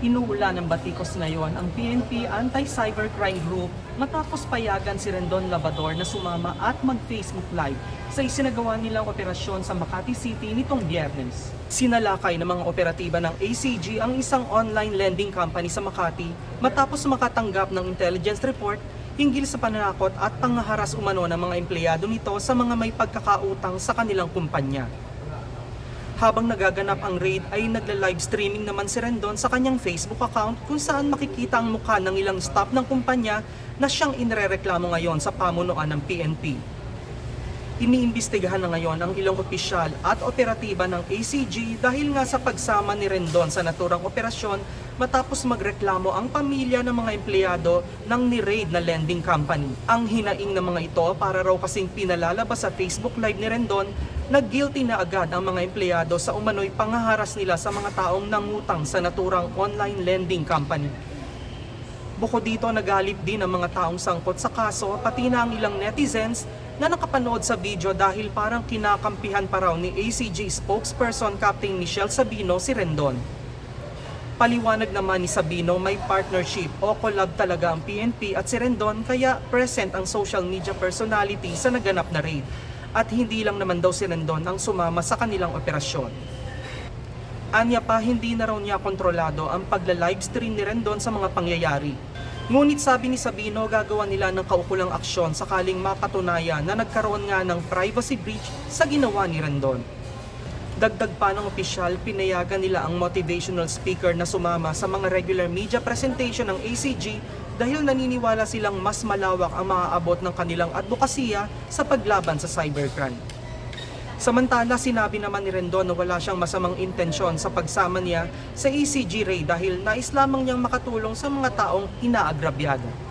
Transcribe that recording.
Inuula ng batikos ngayon ang PNP Anti-Cybercrime Group matapos payagan si Rendon Labador na sumama at mag-Facebook Live sa isinagawa nilang operasyon sa Makati City nitong biyernes. Sinalakay ng mga operatiba ng ACG ang isang online lending company sa Makati matapos makatanggap ng intelligence report hinggil sa pananakot at pangaharas umano ng mga empleyado nito sa mga may pagkakautang sa kanilang kumpanya. Habang nagaganap ang raid ay nagla-live streaming naman si Rendon sa kanyang Facebook account kung saan makikita ang mukha ng ilang staff ng kumpanya na siyang inirereklamo ngayon sa pamunuan ng PNP. Iniimbestigahan na ngayon ang ilang opisyal at operatiba ng ACG dahil nga sa pagsama ni Rendon sa naturang operasyon matapos magreklamo ang pamilya ng mga empleyado ng ni-raid na lending company. Ang hinaing ng mga ito para raw kasing pinalalabas sa Facebook Live ni Rendon na guilty na agad ang mga empleyado sa umano'y pangaharas nila sa mga taong nangutang sa naturang online lending company. Bukod dito, nagalit din ang mga taong sangkot sa kaso pati na ang ilang netizens na nakapanood sa video dahil parang kinakampihan pa raw ni ACG spokesperson Captain Michelle Sabino si Rendon. Paliwanag naman ni Sabino may partnership o collab talaga ang PNP at si Rendon kaya present ang social media personality sa naganap na raid. At hindi lang naman daw si Rendon ang sumama sa kanilang operasyon. Anya pa, hindi na raw niya kontrolado ang pagla-livestream ni Rendon sa mga pangyayari. Ngunit sabi ni Sabino, gagawa nila ng kaukulang aksyon sakaling mapatunayan na nagkaroon nga ng privacy breach sa ginawa ni Rendon. Dagdag pa ng opisyal, pinayagan nila ang motivational speaker na sumama sa mga regular media presentation ng ACG dahil naniniwala silang mas malawak ang maaabot ng kanilang advokasya sa paglaban sa cybercrime. Samantala, sinabi naman ni Rendon na wala siyang masamang intensyon sa pagsama niya sa ECG Ray dahil nais lamang niyang makatulong sa mga taong inaagrabyado.